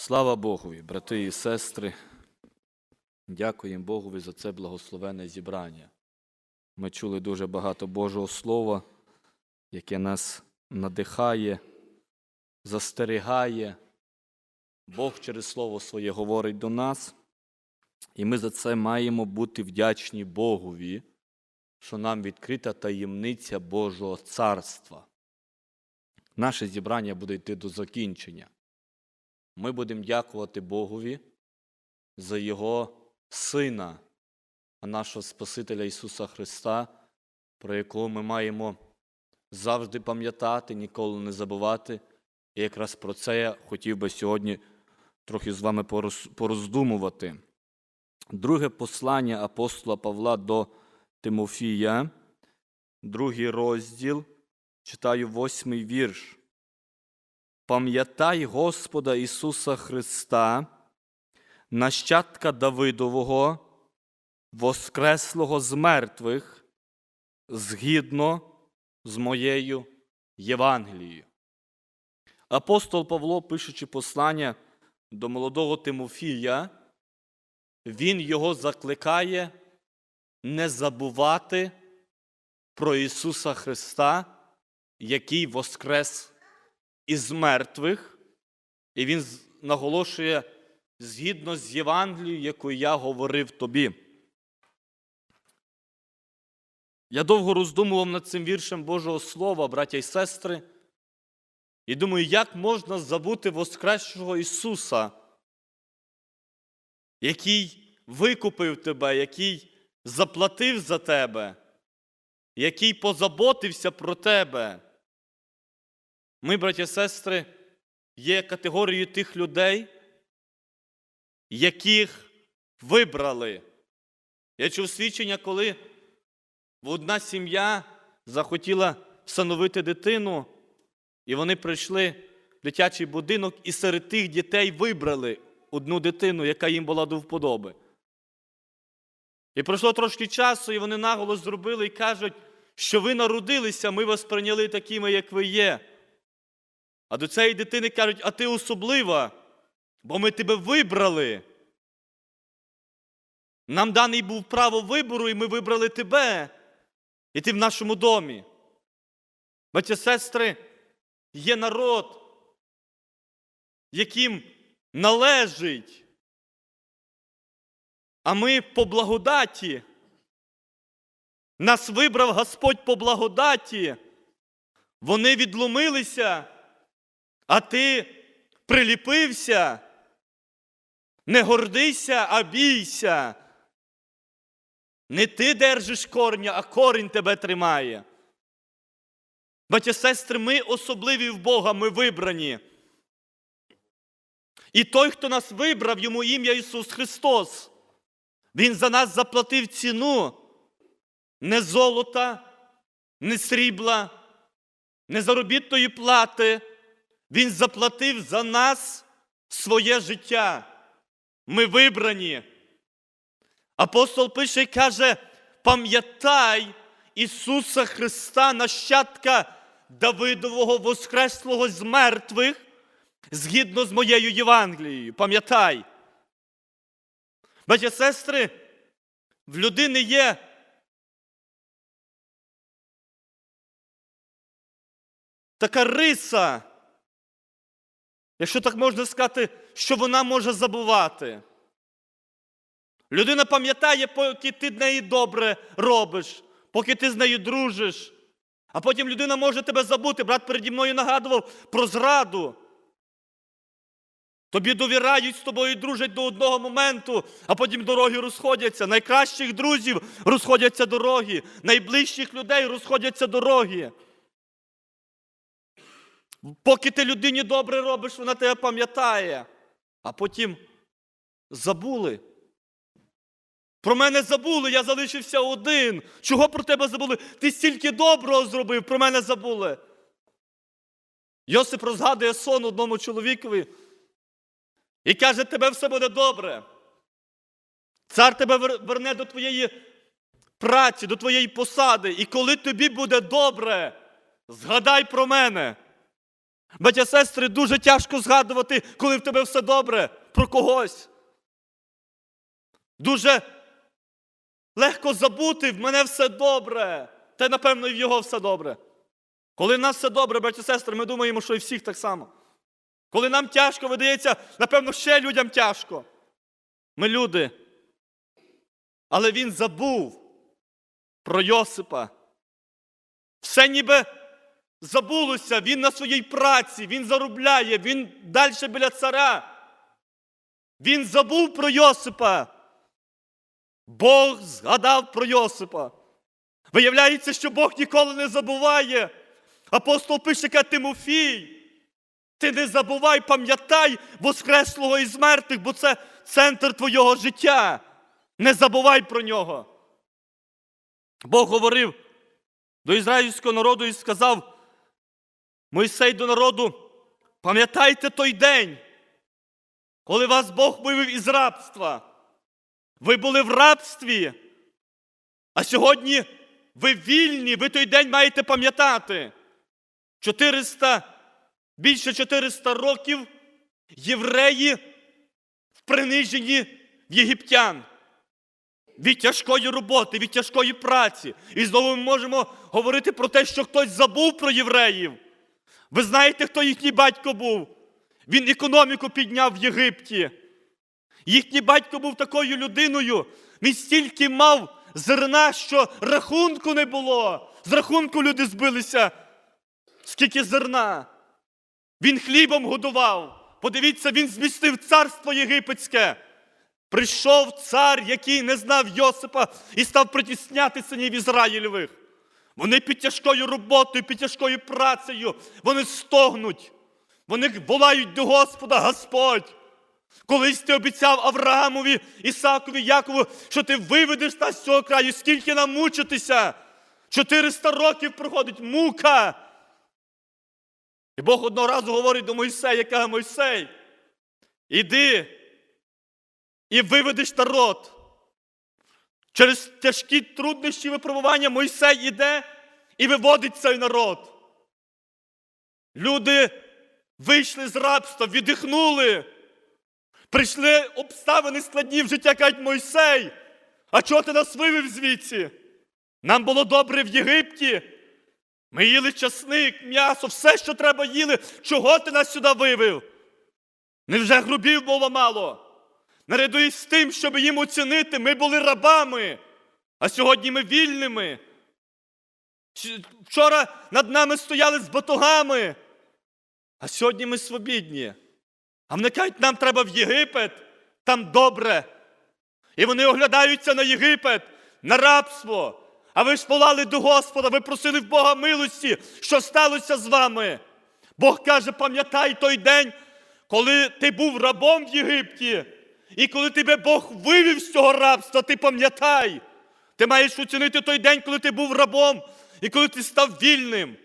Слава Богові, брати і сестри. Дякуємо Богові за це благословенне зібрання. Ми чули дуже багато Божого Слова, яке нас надихає, застерігає. Бог через Слово Своє говорить до нас, і ми за це маємо бути вдячні Богові, що нам відкрита таємниця Божого Царства. Наше зібрання буде йти до закінчення. Ми будемо дякувати Богові за Його Сина, нашого Спасителя Ісуса Христа, про якого ми маємо завжди пам'ятати, ніколи не забувати. І якраз про це я хотів би сьогодні трохи з вами пороздумувати. Друге послання апостола Павла до Тимофія, другий розділ, читаю восьмий вірш. Пам'ятай Господа Ісуса Христа, нащадка Давидового, воскреслого з мертвих, згідно з моєю Євангелією. Апостол Павло, пишучи послання до молодого Тимофія, він його закликає не забувати про Ісуса Христа, який воскрес із мертвих, і він наголошує згідно з Євангелією, яку я говорив тобі. Я довго роздумував над цим віршем Божого Слова, браття і сестри, і думаю, як можна забути Воскресшого Ісуса, який викупив тебе, який заплатив за тебе, який позаботився про тебе. Ми, браття і сестри, є категорією тих людей, яких вибрали. Я чув свідчення, коли одна сім'я захотіла встановити дитину, і вони прийшли в дитячий будинок, і серед тих дітей вибрали одну дитину, яка їм була до вподоби. І пройшло трошки часу, і вони наголос зробили і кажуть, що ви народилися, ми вас прийняли такими, як ви є. А до цієї дитини кажуть, а ти особлива, бо ми тебе вибрали. Нам даний був право вибору, і ми вибрали тебе. І ти в нашому домі. Батья сестри, є народ, яким належить. А ми по благодаті. Нас вибрав Господь по благодаті. Вони відломилися, а ти приліпився. Не гордися, а бійся. Не ти держиш корня, а корінь тебе тримає. Батя сестри, ми особливі в Бога, ми вибрані. І той, хто нас вибрав, йому ім'я Ісус Христос. Він за нас заплатив ціну не золота, не срібла, не заробітної плати. Він заплатив за нас своє життя. Ми вибрані. Апостол пише і каже: пам'ятай Ісуса Христа, нащадка Давидового Воскреслого з мертвих, згідно з моєю Євангелією. Пам'ятай. Батья сестри, в людини є така риса, якщо так можна сказати, що вона може забувати. Людина пам'ятає, поки ти в неї добре робиш, поки ти з нею дружиш. А потім людина може тебе забути. Брат переді мною нагадував про зраду. Тобі довірають з тобою дружать до одного моменту, а потім дороги розходяться. Найкращих друзів розходяться дороги, найближчих людей розходяться дороги. Поки ти людині добре робиш, вона тебе пам'ятає, а потім забули. Про мене забули, я залишився один. Чого про тебе забули? Ти стільки доброго зробив, про мене забули. Йосип розгадує сон одному чоловікові і каже, тебе все буде добре. Цар тебе верне до твоєї праці, до твоєї посади. І коли тобі буде добре, згадай про мене. Батя сестри, дуже тяжко згадувати, коли в тебе все добре про когось. Дуже легко забути, в мене все добре. Та напевно і в його все добре. Коли в нас все добре, браті сестри, ми думаємо, що і всіх так само. Коли нам тяжко, видається, напевно, ще людям тяжко. Ми люди. Але він забув про Йосипа. Все ніби забулося, він на своїй праці, він заробляє, він далі біля царя. Він забув про Йосипа. Бог згадав про Йосипа. Виявляється, що Бог ніколи не забуває. Апостол пише, каже, Тимофій. Ти не забувай, пам'ятай Воскреслого із мертвих, бо це центр твого життя. Не забувай про нього. Бог говорив до ізраїльського народу і сказав: Мойсей до народу, пам'ятайте той день, коли вас Бог вивів із рабства. Ви були в рабстві, а сьогодні ви вільні, ви той день маєте пам'ятати. 400, більше 400 років євреї в приниженні єгиптян. Від тяжкої роботи, від тяжкої праці. І знову ми можемо говорити про те, що хтось забув про євреїв. Ви знаєте, хто їхній батько був? Він економіку підняв в Єгипті. Їхній батько був такою людиною. Він стільки мав зерна, що рахунку не було. З рахунку люди збилися. Скільки зерна. Він хлібом годував. Подивіться, він змістив царство єгипетське. Прийшов цар, який не знав Йосипа, і став притісняти синів Ізраїльових. Вони під тяжкою роботою, під тяжкою працею, вони стогнуть. Вони волають до Господа, Господь. Колись ти обіцяв Авраамові, Ісакові, Якову, що ти виведеш нас з цього краю, скільки нам мучитися. 400 років проходить мука. І Бог одного разу говорить до Мойсея, каже, Мойсей, іди і виведеш народ. Через тяжкі труднощі випробування Мойсей іде і виводить цей народ. Люди вийшли з рабства, віддихнули. Прийшли обставини складні в життя, кажуть, Мойсей. А чого ти нас вивів звідси? Нам було добре в Єгипті. Ми їли часник, м'ясо, все, що треба їли. Чого ти нас сюди вивів? Невже грубів було мало? Наряду із тим, щоб їм оцінити, ми були рабами, а сьогодні ми вільними. Вчора над нами стояли з батогами, а сьогодні ми свобідні. А вони кажуть, нам треба в Єгипет, там добре. І вони оглядаються на Єгипет, на рабство. А ви ж полали до Господа, ви просили в Бога милості, що сталося з вами. Бог каже, пам'ятай той день, коли ти був рабом в Єгипті, і коли тебе Бог вивів з цього рабства, ти пам'ятай. Ти маєш оцінити той день, коли ти був рабом, і коли ти став вільним.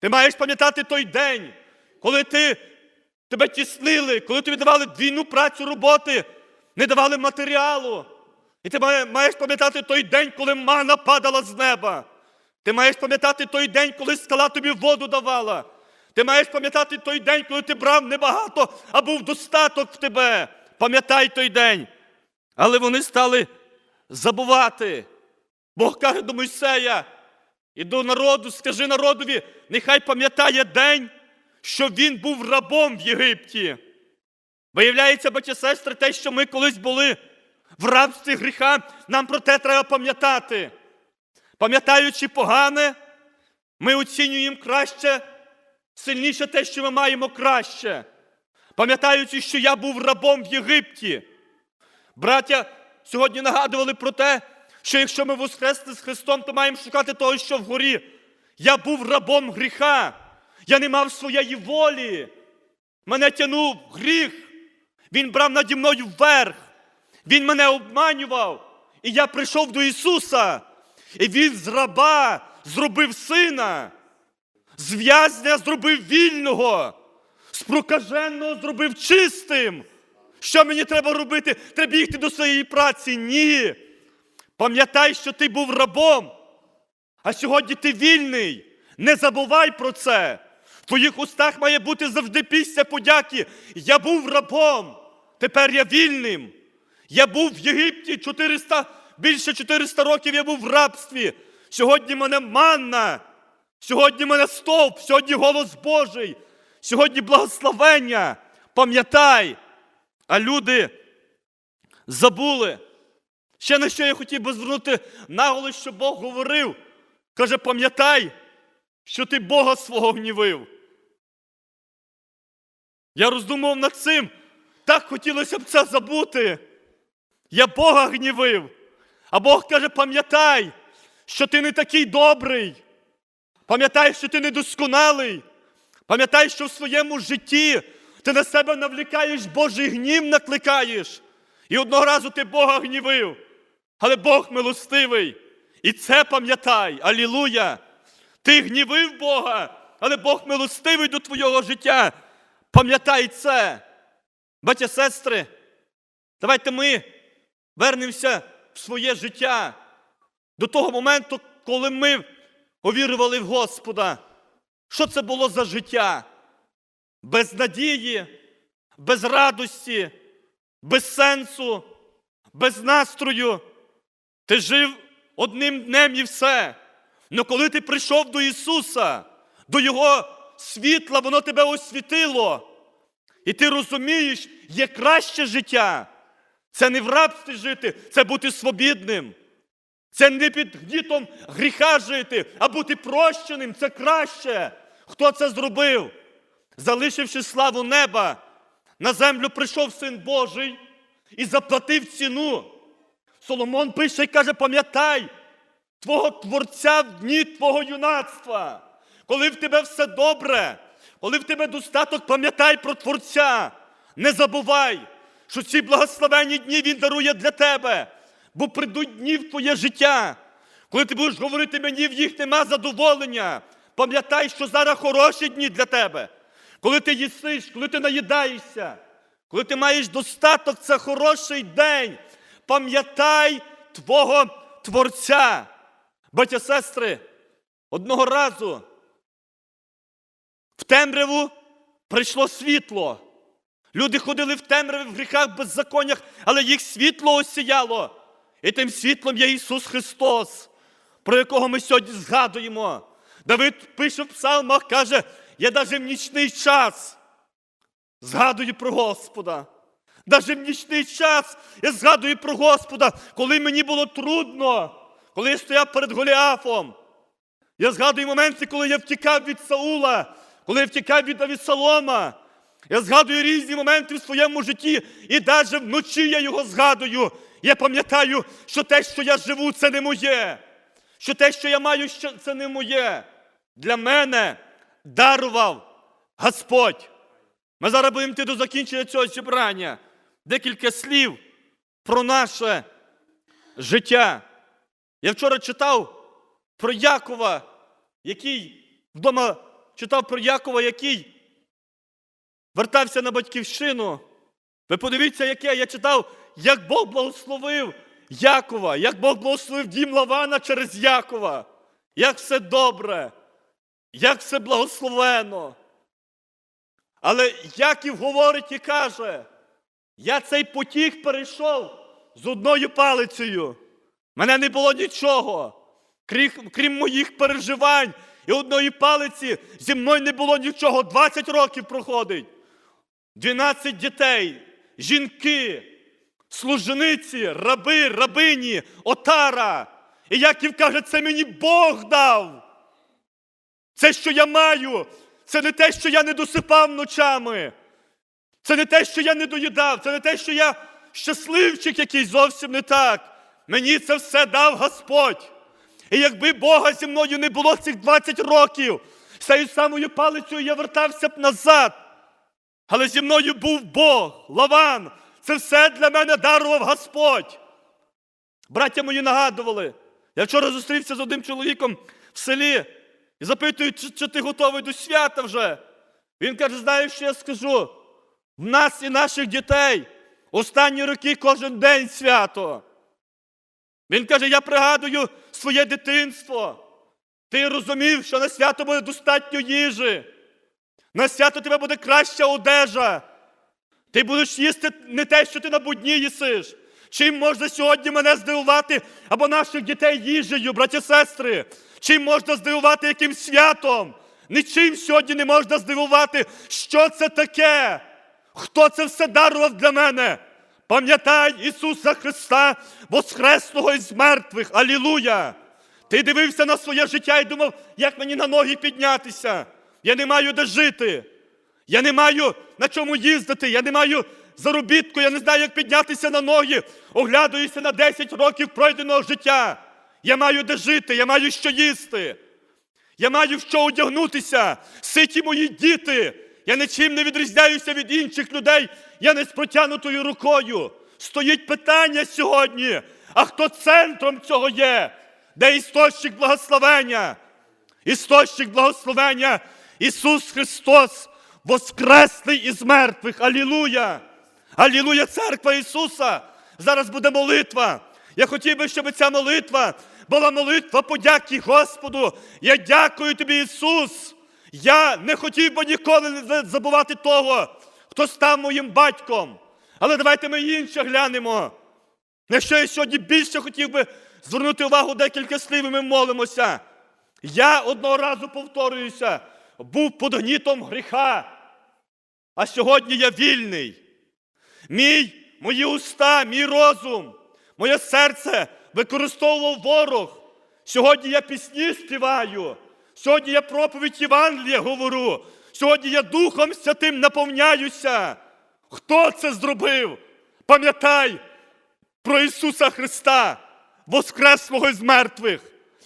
Ти маєш пам'ятати той день, коли ти, тебе тіснили, коли тобі давали двійну працю роботи, не давали матеріалу. І ти маєш пам'ятати той день, коли мана падала з неба. Ти маєш пам'ятати той день, коли скала тобі воду давала. Ти маєш пам'ятати той день, коли ти брав небагато, а був достаток в тебе. Пам'ятай той день. Але вони стали забувати. Бог каже до Мойсея і до народу, скажи народові, нехай пам'ятає день, що він був рабом в Єгипті. Виявляється, батьки сестри, те, що ми колись були в рабстві гріха, нам про те треба пам'ятати. Пам'ятаючи погане, ми оцінюємо краще, сильніше те, що ми маємо краще. Пам'ятаючи, що я був рабом в Єгипті. Браття сьогодні нагадували про те, що якщо ми воскресли з Христом, то маємо шукати того, що вгорі. Я був рабом гріха. Я не мав своєї волі. Мене тянув гріх. Він брав наді мною вверх. Він мене обманював. І я прийшов до Ісуса. І Він з раба зробив сина. З в'язня зробив вільного. З прокаженого зробив чистим. Що мені треба робити? Треба бігти до своєї праці? Ні. Пам'ятай, що ти був рабом, а сьогодні ти вільний. Не забувай про це. В твоїх устах має бути завжди пісня подяки. Я був рабом, тепер я вільним. Я був в Єгипті 400, більше 400 років я був в рабстві. Сьогодні мене манна, сьогодні мене стовп, сьогодні голос Божий, сьогодні благословення. Пам'ятай, а люди забули. Ще на що я хотів би звернути наголос, що Бог говорив. Каже, пам'ятай, що ти Бога свого гнівив. Я роздумав над цим. Так хотілося б це забути. Я Бога гнівив. А Бог каже, пам'ятай, що ти не такий добрий. Пам'ятай, що ти недосконалий. Пам'ятай, що в своєму житті ти на себе навлікаєш Божий гнів накликаєш. І одного разу ти Бога гнівив. Але Бог милостивий. І це пам'ятай. Алілуя! Ти гнівив Бога, але Бог милостивий до твого життя. Пам'ятай це. Батя, сестри, давайте ми вернемося в своє життя до того моменту, коли ми повірували в Господа. Що це було за життя? Без надії, без радості, без сенсу, без настрою. Ти жив одним днем і все. Но коли ти прийшов до Ісуса, до Його світла, воно тебе освітило. І ти розумієш, є краще життя. Це не в рабстві жити, це бути свобідним. Це не під гнітом гріха жити, а бути прощеним це краще. Хто це зробив? Залишивши славу неба, на землю прийшов Син Божий і заплатив ціну. Соломон пише і каже: пам'ятай твого Творця в дні твого юнацтва. Коли в тебе все добре, коли в тебе достаток, пам'ятай про Творця. Не забувай, що ці благословенні дні Він дарує для тебе, бо прийдуть дні в твоє життя. Коли ти будеш говорити мені, в їх нема задоволення. Пам'ятай, що зараз хороші дні для тебе. Коли ти їсиш, коли ти наїдаєшся, коли ти маєш достаток, це хороший день. Пам'ятай твого Творця. Батя сестри, одного разу в темряву прийшло світло. Люди ходили в темряві в гріхах, беззаконнях, але їх світло осіяло. І тим світлом є Ісус Христос, про якого ми сьогодні згадуємо. Давид пише в псалмах, каже, я навіть в нічний час згадую про Господа. Навіть в нічний час я згадую про Господа, коли мені було трудно, коли я стояв перед Голіафом. Я згадую моменти, коли я втікав від Саула, коли я втікав від Авісалома. Я згадую різні моменти в своєму житті, і навіть вночі я його згадую. Я пам'ятаю, що те, що я живу, це не моє. Що те, що я маю, це не моє. Для мене дарував Господь. Ми зараз будемо йти до закінчення цього зібрання. Декілька слів про наше життя. Я вчора читав про Якова, який вдома читав про Якова, який вертався на батьківщину. Ви подивіться, яке я читав, як Бог благословив Якова, як Бог благословив дім Лавана через Якова. Як все добре, як все благословено. Але Яків говорить і каже, я цей потік перейшов з одною палицею. Мене не було нічого, крім, крім моїх переживань і одної палиці зі мною не було нічого. 20 років проходить. 12 дітей, жінки, служениці, раби, рабині, отара. І Яків каже, це мені Бог дав. Це, що я маю, це не те, що я не досипав ночами. Це не те, що я не доїдав, це не те, що я щасливчик якийсь зовсім не так. Мені це все дав Господь. І якби Бога зі мною не було цих 20 років, цією самою палицею я вертався б назад. Але зі мною був Бог, Лаван. Це все для мене дарував Господь. Браття мої нагадували. Я вчора зустрівся з одним чоловіком в селі і запитую, чи, чи ти готовий до свята вже. Він каже: знаєш, що я скажу? В нас і наших дітей останні роки кожен день свято. Він каже: я пригадую своє дитинство. Ти розумів, що на свято буде достатньо їжі. На свято тебе буде краща одежа. Ти будеш їсти не те, що ти на будні їсиш. Чим можна сьогодні мене здивувати або наших дітей їжею, браті сестри? Чим можна здивувати яким святом? Нічим сьогодні не можна здивувати. Що це таке? Хто це все дарував для мене? Пам'ятай Ісуса Христа, воскресного із мертвих. Алілуя! Ти дивився на своє життя і думав, як мені на ноги піднятися. Я не маю де жити. Я не маю на чому їздити, я не маю заробітку, я не знаю, як піднятися на ноги. Оглядаюся на 10 років пройденого життя. Я маю де жити, я маю що їсти. Я маю в що одягнутися. Ситі мої діти. Я нічим не відрізняюся від інших людей. Я не з протягнутою рукою. Стоїть питання сьогодні. А хто центром цього є? Де істочник благословення? Істочник благословення Ісус Христос, воскреслий із мертвих. Алілуя! Алілуя, церква Ісуса! Зараз буде молитва. Я хотів би, щоб ця молитва була молитва подяки Господу. Я дякую тобі, Ісус. Я не хотів би ніколи забувати того, хто став моїм батьком. Але давайте ми інше глянемо. На що я сьогодні більше хотів би звернути увагу декілька слів, і ми молимося. Я одного разу повторююся, був під гнітом гріха, а сьогодні я вільний. Мій, мої уста, мій розум, моє серце використовував ворог. Сьогодні я пісні співаю, сьогодні я проповідь Євангелія говорю, сьогодні я Духом Святим наповняюся. Хто це зробив? Пам'ятай про Ісуса Христа, воскреслого з мертвих.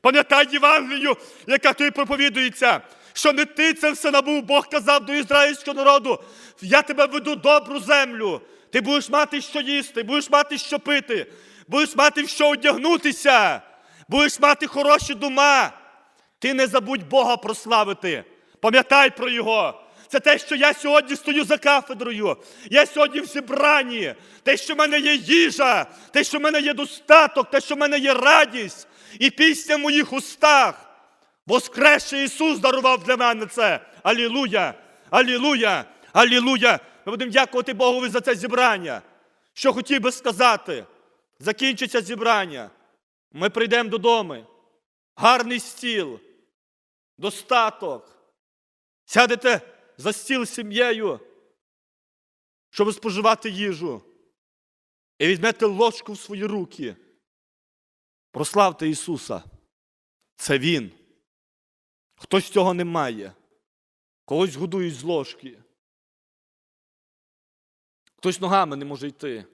Пам'ятай Євангелію, яка тобі проповідується, що не ти це все набув, Бог казав до ізраїльського народу. Я тебе веду добру землю. Ти будеш мати що їсти, будеш мати що пити, будеш мати в що одягнутися, будеш мати хороші дума. Ти не забудь Бога прославити. Пам'ятай про Його. Це те, що я сьогодні стою за кафедрою. Я сьогодні в зібранні. Те, що в мене є їжа, те, що в мене є достаток, те, що в мене є радість. І пісня в моїх устах. Воскресший Ісус дарував для мене це. Алілуя! Алілуя! Алілуя! Ми будемо дякувати Богові за це зібрання. Що хотів би сказати? Закінчиться зібрання. Ми прийдемо додому. Гарний стіл, достаток. Сядете за стіл з сім'єю, щоб споживати їжу. І візьмете ложку в свої руки. Прославте Ісуса. Це Він. Хтось цього не має. Когось годують з ложки. Хтось ногами не може йти.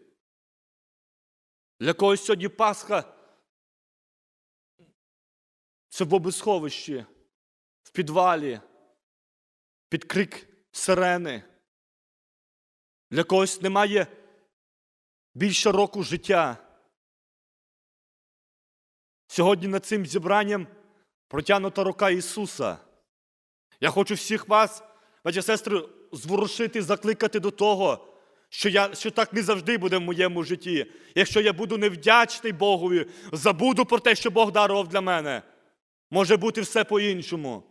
Для когось сьогодні Пасха це в обесховищі, в підвалі, під крик сирени. Для когось немає більше року життя. Сьогодні над цим зібранням протягнута рука Ісуса. Я хочу всіх вас, бачите, сестри, зворушити, закликати до того, що, я, що так не завжди буде в моєму житті. Якщо я буду невдячний Богові, забуду про те, що Бог дарував для мене. Може бути все по-іншому.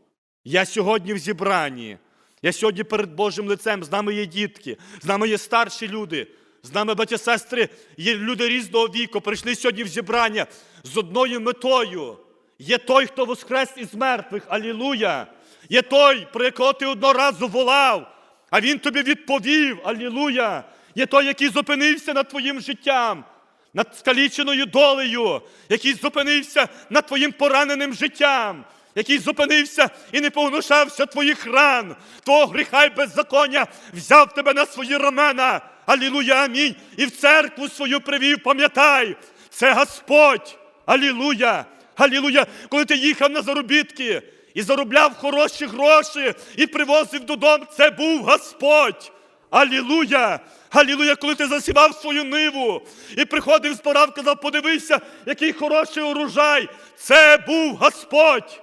Я сьогодні в зібранні. Я сьогодні перед Божим лицем, з нами є дітки, з нами є старші люди, з нами, батьки сестри, є люди різного віку, прийшли сьогодні в зібрання з одною метою. Є той, хто воскрес із мертвих, алілуя! Є той, про якого ти одного разу волав, а він тобі відповів, алілуя! Є той, який зупинився над твоїм життям, над скаліченою долею, який зупинився над твоїм пораненим життям, який зупинився і не погнушався твоїх ран, твого гріха й беззаконня, взяв тебе на свої рамена. Алілуя, амінь. І в церкву свою привів, пам'ятай, це Господь. Алілуя! Алілуя! Коли ти їхав на заробітки і заробляв хороші гроші і привозив додому, це був Господь. Алілуя! Алілуя, коли ти засівав свою ниву і приходив з порав, казав, подивися, який хороший урожай. Це був Господь.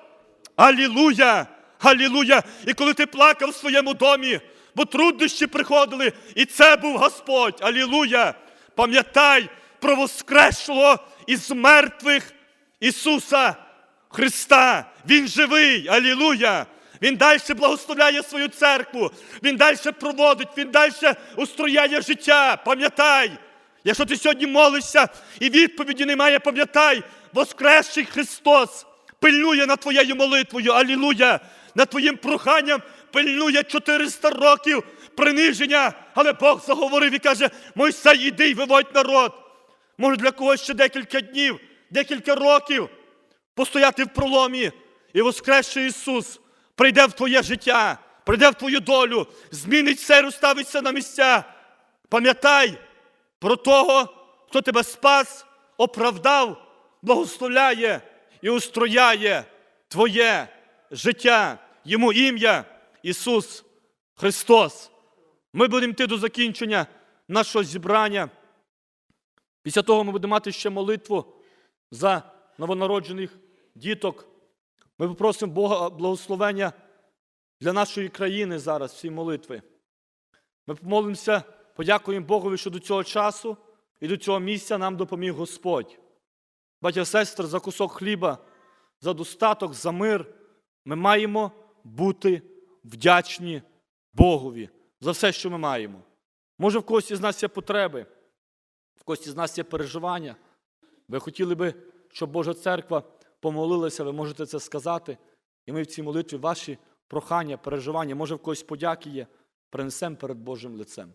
Алілуя! Алілуя! І коли ти плакав в своєму домі, бо труднощі приходили, і це був Господь. Алілуя! Пам'ятай про воскреслого із мертвих Ісуса Христа. Він живий. Алілуя! Він далі благословляє свою церкву, він далі проводить, він далі устрояє життя. Пам'ятай, якщо ти сьогодні молишся і відповіді немає, пам'ятай, воскресший Христос пильнує над твоєю молитвою, алілуя, над твоїм проханням пильнує 400 років приниження, але Бог заговорив і каже, Мойсей, іди й виводь народ. Може, для когось ще декілька днів, декілька років постояти в проломі, і воскресший Ісус прийде в твоє життя, прийде в твою долю, змінить все, розставиться на місця. Пам'ятай про того, хто тебе спас, оправдав, благословляє і устрояє твоє життя. Йому ім'я Ісус Христос. Ми будемо йти до закінчення нашого зібрання. Після того ми будемо мати ще молитву за новонароджених діток. Ми попросимо Бога благословення для нашої країни зараз, всі молитви. Ми помолимося, подякуємо Богові, що до цього часу і до цього місця нам допоміг Господь. Батя сестри, за кусок хліба, за достаток, за мир. Ми маємо бути вдячні Богові за все, що ми маємо. Може, в когось із нас є потреби, в когось із нас є переживання. Ви хотіли би, щоб Божа церква помолилася, ви можете це сказати. І ми в цій молитві ваші прохання, переживання, може в когось подяки є, принесемо перед Божим лицем.